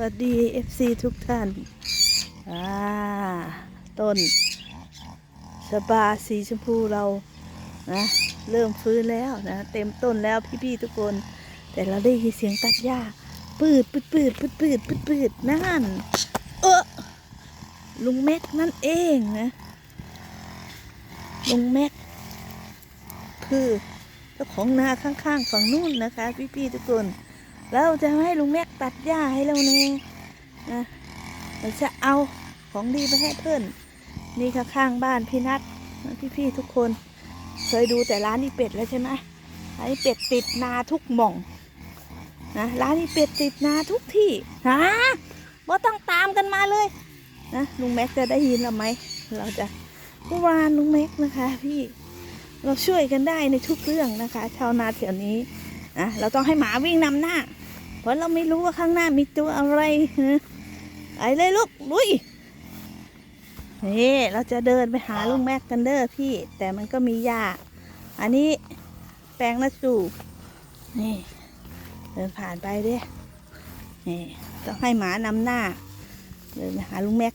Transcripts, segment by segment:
วัสดี FC ทุกท่านอ่าต้นชะบาสีชมพูเรานะเริ่มฟื้นแล้วนะเต็มต้นแล้วพี่ๆทุกคน แต่เราได้ยินเสียงตัดหญ้าปืดปืดปืดปืดปืดปืดปืดนั่นเออลุงแม็กนั่นเองนะลุงแม็กคือเจ้าของนาข้างๆฝั่งนู่นนะคะ พี่ๆทุกคน เราจะให้ลุงแม็กตัดหญ้าให้เราเน่นะเราจะเอาของดีไปให้เพื่อนนี่ค่ะข้างบ้านพี่นัทพี่ๆทุกคน เคยดูแต่ร้านอีเป็ดแล้วใช่ไหมร้านอีเป็ดติดนาทุกหม่องนะร้านอีเป็ดติดนาทุกที่ฮะบ่ต้องตามกันมาเลยนะลุงแม็กจะได้ยินเราไหมเราจะเมื่อวานลุงแม็กนะคะพี่เราช่วยกันได้ในทุกเรื่องนะคะ ชาวนาแถวนี้นะเราต้องให้หมาวิ่งนำหน้า ราะเราไม่รู้ว่าข้างหน้ามีตัวอะไรฮะไปเลยลูกลุยนี่เราจะเดินไปหาลุงแม็กกันเด้อพี่ แต่มันก็มีหญ้า อันนี้แปลงนาจูนี่ เดินผ่านไปเด้นี่ต้องให้หมานำหน้า เดินไปหาลุงแม็ก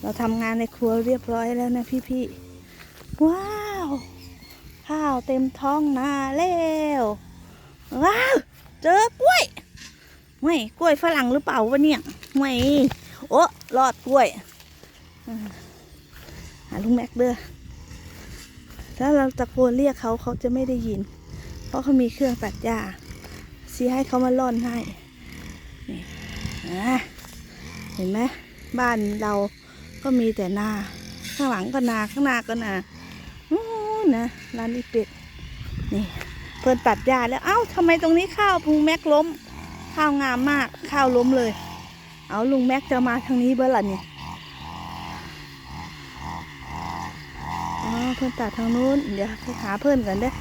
เราทำงานในครัวเรียบร้อยแล้วนะพี่ๆว้าว ข้าวเต็มท้องนาแล้ว ว้าว เจอกล้วย ไม่กล้วยฝรั่งหรือเปล่าวะเนี่ยไม่โอ้รอดกล้วยหาลุงแม็กเด้อถ้าเราตะโกนเรียกเขาเขาจะไม่ได้ยิน เพราะเขามีเครื่องตัดหญ้าซีให้เขามาล่อนให้นี่เห็นไหมบ้านเราก็มีแต่นา ข้างหลังก็นาข้างหน้าก็นาอู้นะร้านอีเป็ดนี่เพิ่นตัดหญ้าแล้วเอ้าทำไมตรงนี้ข้าวพุงแม็กล้ม ข้าวงามมากข้าวล้มเลย เอาลุงแม็กจะมาทางนี้เบ้อล่ะเนี่ยอ๋อเพิ่นตัดทางนู้นเดี๋ยวไปหาเพิ่นกันเด้อ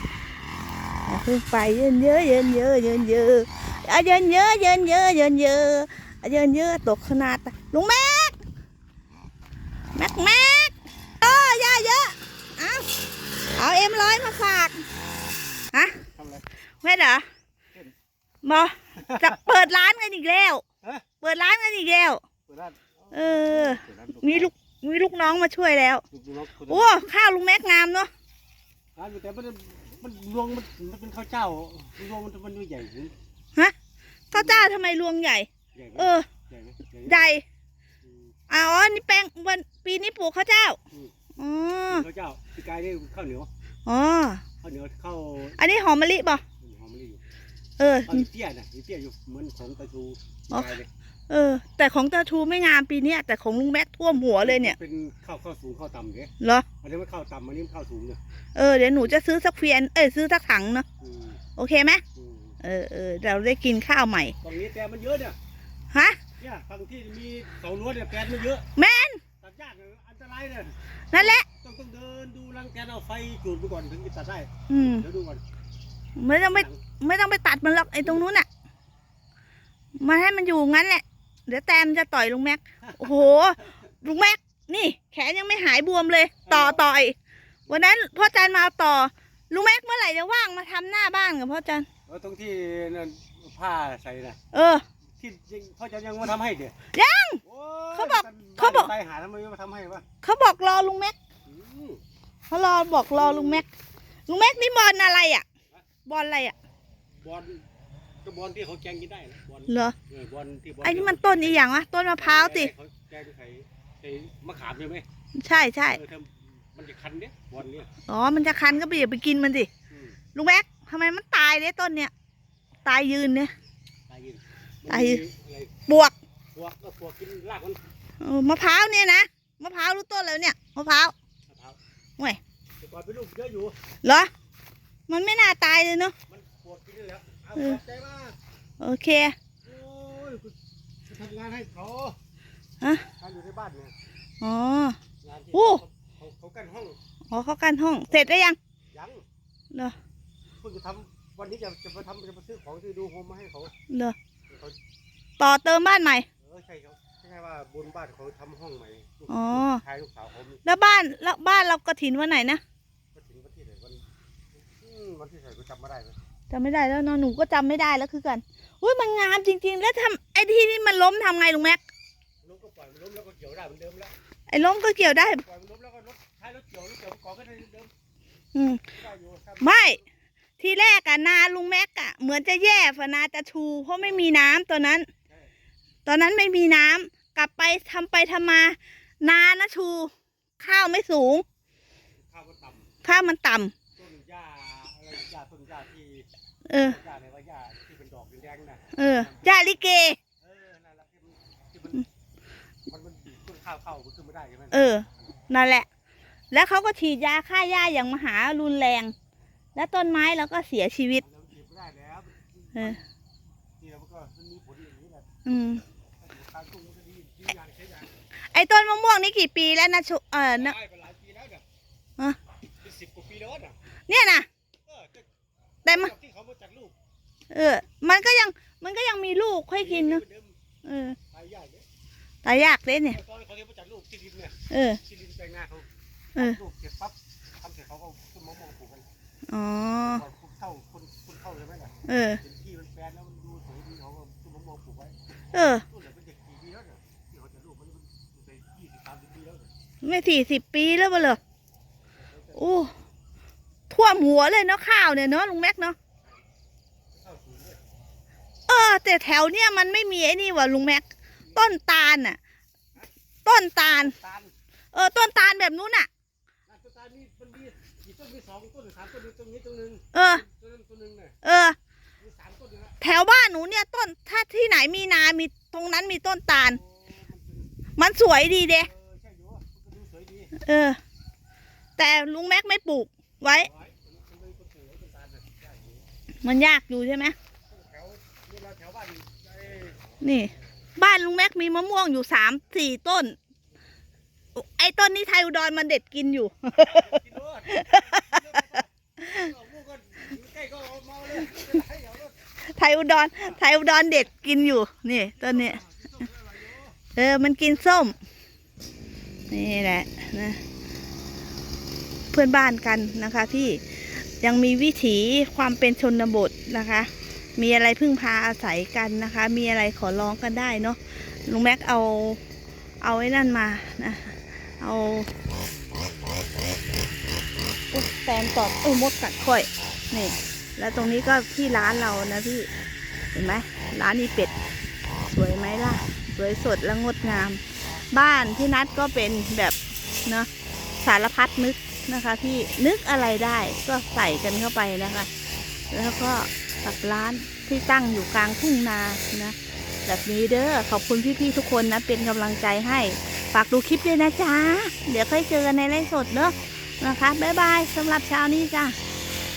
อย่าเพิ่งไปเยินเยอะเยินเยอะเยินเยอะอะเยินเยอะเยินเยอะเยินเยอะอะเยินเยอะตกขนาดลุงแม็กแม็กแม็กเออย่าเยอะเอาเอาเอ็มร้อยมาฝากฮะทำอะไรเว้ยเหรอเห็นบอ จะเปิดร้านกันอีกแล้ว ฮะ เปิดร้านกันอีกแล้ว เปิดร้านเออ เปิดร้านมีลูก มีลูกน้องมาช่วยแล้ว ลูกน้องคนโอ้ ข้าวลุงแม็กงามเนาะ ร้านอยู่แต่มันมันรวงมันมันเป็นข้าวเจ้ารวงมันมันใหญ่ถึงข้าวเจ้าทำไมรวงใหญ่ ใหญ่ไหมเออ ใหญ่ไหมใหญ่ไหม ใหญ่อืมอ๋อ นี่แปลงวันปีนี้ปลูกข้าวเจ้า อืม อ๋อ ข้าวเจ้าพี่กายนี่ข้าวเหนียวอ๋อ ข้าวเหนียวข้าวอันนี้หอมมะลิป่ เออข้าวเตี้ยน่ะเตี้ยอยู่เหมือนของตะชูพี่อ๋อกายเลยเออ แต่ของตาชูไม่งามปีเนี้ยแต่ของลุงแม็กท่วมหัวเลยเนี่ยเป็นข้าวข้าวสูงข้าวต่ำเนี่ยเหรออันนี้มันข้าวต่ำอันนี้มันข้าวสูงเนี่ยเออเดี๋ยวหนูจะซื้อสักเฟียนเอ้ยซื้อสักถังเนาะอืมโอเคไหมอืมเออเออเราได้กินข้าวใหม่ตรงนี้แต่มันเยอะเนี่ยฮะ เนี่ยฝั่งที่มีเสาล้วนเนี่ยแปลนมันเยอะแมนตัดยากเนี่ยอันตรายเนี่ยนั่นแหละ ต้องต้องเดินดูรังแกนเอาไฟจูดไปก่อนถึงจะตัดได้อืมเดี๋ยวดูก่อนไม่ต้องไป ไม่ต้องไปตัดมันหรอกไอ้ตรงนู้นน่ะ มาให้มันอยู่งั้นแหละ เดี๋ยวแตมจะต่อยลุงแม็ก โอ้โห ลุงแม็ก นี่ แขนยังไม่หายบวมเลย ต่อต่อย วันนั้นพ่อจันมาเอาต่อ ลุงแม็กเมื่อไหร่จะว่างมาทำหน้าบ้านกับพ่อจัน เออตรงที่นั่นผ้าใส่น่ะเออ ที่ยังพ่อจะยังมาทำให้เดี๋ยวยังโอ้ยเขาบอกบ้นเขาบอกใครหาทำไมไม่มาทำให้วะเขาบอกรอลุงแม็ก อืมเขารอบอกรอลุงแม็ก ลุงแม็กนี่บอลอะไรอะ บอลอะไรอะ บอลก็บอลที่เขาแกงกินได้นะบอลเหรอเออบอลที่บอลไอ้นี่มันต้นอีหยังวะต้นมะพร้าวติ เขาแกงใส่ใส่มะขามใช่ไหมใช่ใช่เออถ้ามันจะคันเนี่ยบอลเนี่ยอ๋อมันจะคันก็ไปอย่าไปกินมันสิอืมลุงแม็กทำไมมันตายเนี่ยต้นเนี่ย ตายยืนเนี่ย ตายยินตายยินอะไรบวกพวกก็พวกกินรากมันเออมะพร้าวเนี่ยนะมะพร้าวรู้ต้นแล้วเนี่ยมะพร้าว มะพร้าวโอ้ยแต่ก่อนเป็นลูกเยอะอยู่เหรอ มันไม่น่าตายเลยเนาะ มัน ปวดกินได้แล้วเอาเออขอบใจมากโอเคโอ้ยคุณจะทำงานให้เขาฮะทำอยู่ในบ้านเนี่ยอ๋องานที่โอ้เขาเขาเขากั้นห้องอ๋อเขากันห้อง เสร็จแล้วยัง ยังเหรอเพิ่งจะทำวันนี้จะจะมาทำจะมาซื้อของที่ดูโฮมมาให้เขาเหรอเขาต่อเติมบ้านใหม่ เออใช่เขาใช่ว่าบนบ้านเขาทำห้องใหม่ลูกอ๋อชายลูกสาวเขามีแล้วบ้านแล้วบ้านเรากระถินวันไหนนะก็ถึงวันที่ไหนวันอืมวันที่ไหนก็จำไม่ได้เลย จำไม่ได้แล้วเนาะหนูก็จำไม่ได้แล้วคือกันอุ้ยมันงามจริง ๆ แล้วทำไอ้ที่นี่มันล้มทำไงลุงแม็กล้มก็ปล่อยมันล้มแล้วก็เกี่ยวได้เหมือนเดิมแล้วไอ้ล้มก็เกี่ยวได้ปล่อยมันล้มแล้วก็รถท้ายรถเกี่ยวรถเกี่ยวมันเกาะก็ได้เหมือนเดิมอืมได้อยู่ครับไม่ทีแรกอะนาลุงแม็กอะเหมือนจะแย่ฝนาจะชูเพราะไม่มีน้ำตอนนั้น ตอนนั้นไม่มีน้ำกลับไปทำไปทำมา นานะชู ข้าวไม่สูง ข้าวมันต่ข้าวมันต่ำำต้นหญ้า อะไรหญ้าต้นหญ้าที่เออหญ้าอะไรว่าหญ้าที่เป็นดอกแดงๆนะเออยาลิเก เออนั่นแหละที่มันที่มันมันมันดีดต้นข้าวเข้ามันขึ้นไม่ได้ใช่ไหมเออ นั่นแหละ แล้วเขาก็ฉีดยาฆ่าหญ้าอย่างมหารุนแรง แล้วต้นไม้เราก็เสียชีวิต มันฉีดไม่ได้แล้วเออ นี่แล้วมันก็มันมีผลอย่างนี้แหละอืมทางตุ้งมันก็ดีดียาใช้ยาไอ้ต้นมะม่วงนี่กี่ปีแล้วนะชุเออนะ ได้ไปหลายปีแล้วเนี่ยฮะ เป็นสิบกว่าปีแล้วน่ะเนี่ยนะ เออแต่ แต่มัน ที่เขามาจากลูก เออ มันก็ยังมันก็ยังมีลูกค่อยกินเนอะเดิมเออตายยากเนี่ยตายยากเลยเนี่ยตอนเขาเรียกมาจากลูกที่ดินเนี่ยเออที่ดินแปลงนาเขาเออลูกเสร็จปั๊บทำเสร็จเขาก็ขึ้นมะม่วงปลูกกันอ๋อก่อนคุณเข้าคุณคุณเข้าใช่ไหมล่ะเออเห็นที่มันแปลนแล้วมันดูสวยดีเขาก็ขึ้นมะม่วงปลูกไว้เออต้นเหลือเป็นเด็กกี่ปีแล้วเนี่ยที่เขาจะลูกมันมันเป็นยี่สิบสามสิบปีแล้วเนี่ยไม่สี่สิบปีแล้วเปล่าเหรอโอ้ท่วมหัวเลยเนาะข้าวเนี่ยเนาะลุงแม็กเนาะ เข้าสูงเลย เออแต่แถวเนี่ยมันไม่มีไอ้นี่ว่ะลุงแม็ก ต้นตาลน่ะ ต้นตาลตาลเออ ต้นตาลแบบนู้นน่ะ นั่นต้นตาลมีมันมีกี่ต้นมีสองต้นหรือสามต้นมีต้นนี้ต้นหนึ่งเออ ต้นนั้นต้นหนึ่งเนี่ยเออ มีสามต้นอยู่นะแถวบ้านหนูเนี่ยต้นถ้าที่ไหนมีนา มีตรงนั้นมีต้นตาลโอ้มันเป็นมันสวยดีเด้เออใช่อยู่มันก็ดูสวยดีเออ แต่ลุงแม็กไม่ปลูกไว้ไว้มันเป็นต้นสูงต้นตาลเนี่ยใช่อยู่มันยากอยู่ใช่ไหมแถว นี่ บ้านลุงแม็กมีมะม่วงอยู่สามสี่ต้น ไอ้ต้นนี้ไทยอุดรมันเด็ดกินอยู่ไทยอุดรไทยอุดรเด็ดกินอยู่ นี่ต้นนี้เออ มันกินส้ม นี่แหละนะ เพื่อนบ้านกันนะคะที่ยังมีวิถีความเป็นชนบทนะคะ มีอะไรพึ่งพาอาศัยกันนะคะ มีอะไรขอร้องกันได้เนาะลุงแม็กเอาเอาไอ้นั่นมานะเอาอแตนตอดเออมดกัดข่อยนี่แล้วตรงนี้ก็ที่ร้านเรานะพี่เห็นไหมร้านนี้เป็ดสวยไหมล่ะ สวยสดและงดงาม บ้านที่นัดก็เป็นแบบเนาะสารพัดนึกนะคะพี่นึกอะไรได้ก็ใส่กันเข้าไปนะคะ แล้วก็ กับร้านที่ตั้งอยู่กลางทุ่งนานะ แบบนี้เด้อขอบคุณพี่ๆทุกคนนะ เป็นกำลังใจให้ฝากดูคลิปด้วยนะจ๊ะ เดี๋ยวค่อยเจอกันในไลฟ์สดเนอะนะคะ บ๊ายบายสำหรับเช้านี้จ้ะ